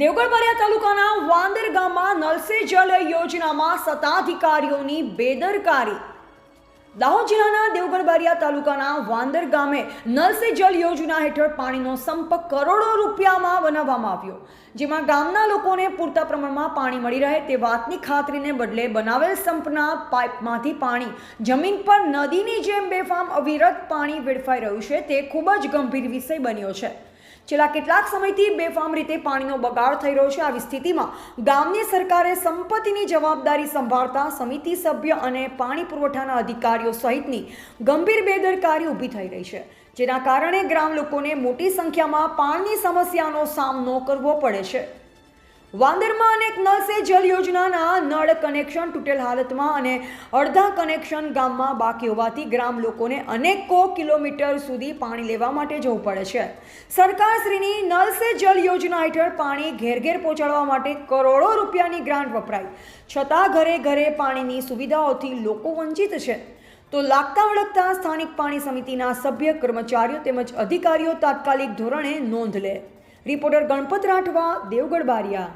દેવગઢ તાલુકાના વાંદર ગામમાં નલ સે યોજનામાં સત્તાધિકારીઓની બેદરકારી. દાહોદ જિલ્લાના દેવગઢ તાલુકાના વાંદર ગામે નલ સે યોજના હેઠળ પાણીનો સંપર્ક કરોડો રૂપિયામાં બનાવવામાં આવ્યો, જેમાં ગામના લોકોને પૂરતા પ્રમાણમાં પાણી મળી રહે તે વાતની ખાતરીને બદલે બનાવેલ સંપના પાઇપમાંથી પાણી જમીન પર નદીની જેમ બેફામ અવિરત પાણી વેડફાઈ રહ્યું છે તે ખૂબ જ ગંભીર વિષય બન્યો છે. છેલ્લા કેટલાક સમયથી બેફામ રીતે પાણીનો બગાડ થઈ રહ્યો છે. આવી સ્થિતિમાં ગામની સરકારે સંપત્તિની જવાબદારી સંભાળતા સમિતિ સભ્ય અને પાણી પુરવઠાના અધિકારીઓ સહિતની ગંભીર બેદરકારી ઊભી થઈ રહી છે. જેના કારણે ગ્રામ લોકોને મોટી સંખ્યામાં પાણીની સમસ્યાનો સામનો કરવો પડે છે. વાંદરમાં અનેક નળ સે જલ યોજનાના નળ કનેક્શન તૂટેલ હાલતમાં અને અડધા કનેક્શન ગામમાં બાકી હોવાથી ગ્રામ લોકોને અનેકો કિલોમીટર સુધી પાણી લેવા માટે જવું પડે છે. સરકારશ્રીની નળ સે જલ યોજના હેઠળ પાણી ઘેર ઘેર પહોંચાડવા માટે કરોડો રૂપિયાની ગ્રાન્ટ વપરાય છતાં ઘરે ઘરે પાણીની સુવિધાઓથી લોકો વંચિત છે. તો લાગતા વળગતા સ્થાનિક પાણી સમિતિના સભ્ય, કર્મચારીઓ તેમજ અધિકારીઓ તાત્કાલિક ધોરણે નોંધ લે. રિપોર્ટર ગણપત રાઠવા, દેવગઢ બારિયા.